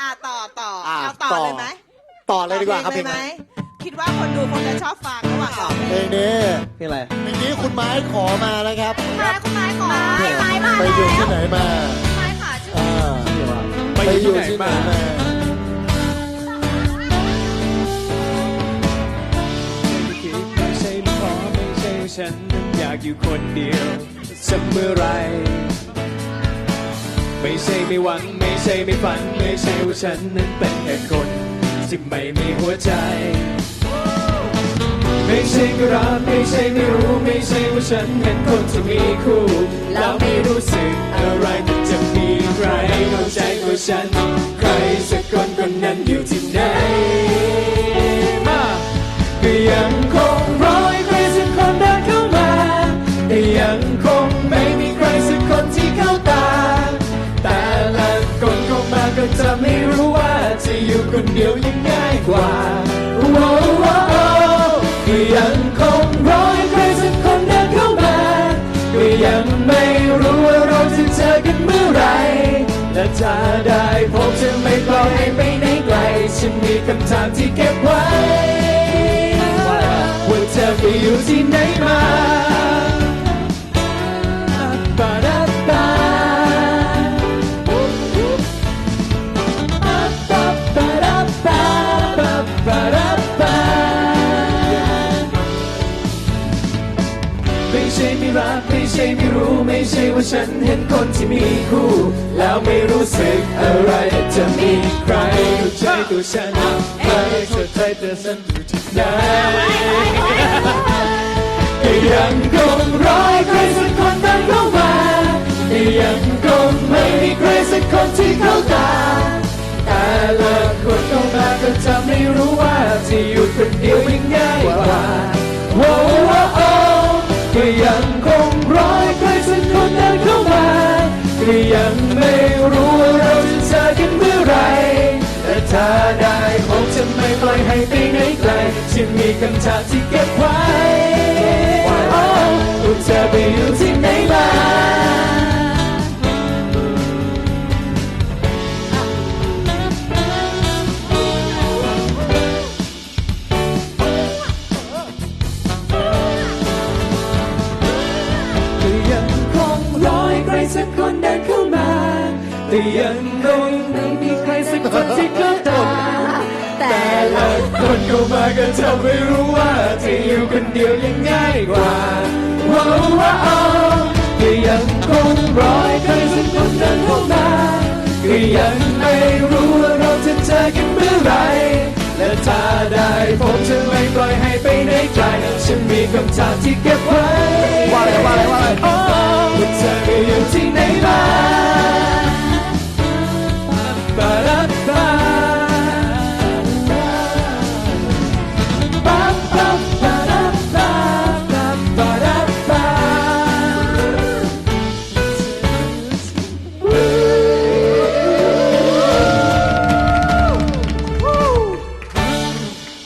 อะต่อต่ออะเอาต่อต่อ เลยไหมต่อเลยดีกว่าครับต่เพอลงไหมไหนคิดว่าคนดูคงจะชอบฟังระหว่างต่อเพลเพลงงนี้เพลงอะไร เพลงนี้คุณไม้ขอมานะครับคุณไม้คุณไม้ขอไม้ไม้มาไปอยู่ที่ไหนมาไม้ค่ะชื่ออ่าเพลงว่าไปอยู่ที่ไหนมาไม่ใช่ไม่ขอไม่ใช่ฉันนั้นอยากอยู่คนเดียวสักเมื่อไหร ไม่ใช่ไม่หวัง ไม่ใช่ไม่ฝัน ไม่ใช่ว่าฉันนั้นเป็นแค่คนที่ไม่มีหัวใจ ไม่ใช่ก็รักไม่ใช่ไม่รู้ ไม่ใช่ว่าฉันเป็นคนที่มีคู่ แล้วไม่รู้สึกอะไรที่จะมีใครเข้าใจตัวฉัน ใครสักคนคนนั้นอยู่ที่ไหนมาก็ยังคง รู้ว่าจะอยู่คนเดียวยังง่ายกว่าโอ้โหก็ยังคงรอใครสักคนเดินเข้ามาก็ยังไม่รู้ว่าเราจะเจอกันเมื่อไหรและถ้าได้พบจะไม่ปล่อยให้ไปไหนไกลฉันมีคำถามที่เก็บไว้ว่าเธอไปอยู่ที่ไหนมา รักไม่ใช่ไม่รู้ไม่ใช่ว่าฉันเห็นคนที่มีคู่ แล้วไม่รู้สึกอะไรจะมีใครเข้าใจตัวฉันใครเข้าใจตัวฉันอยู่ที่ไหนยังคงรอให้ใครสักคนเดินเข้ามาก็ยังคงไม่มีใครสักคนที่เข้าตา มีคำถามที่เก็บไว้โอ้ว่าเธอไปอยู่ที่ไหนล่ะแต่ยังคงรอให้ใครสักคนเดินเข้ามา แต่ยังคงไม่มี คนเข้ามาก็จะไม่รู้ว่าจะอยู่คนเดียวยังง่ายกว่าว้าวว้าวก็ยังคงรอให้ใครสักคนเดินเข้ามาก็ยังไม่รู้ว่าเราจะเจอกันเมื่อไรและถ้าได้ผมจะไม่ปล่อยให้ไปไหนไกลฉันมีคำถามที่เก็บไว้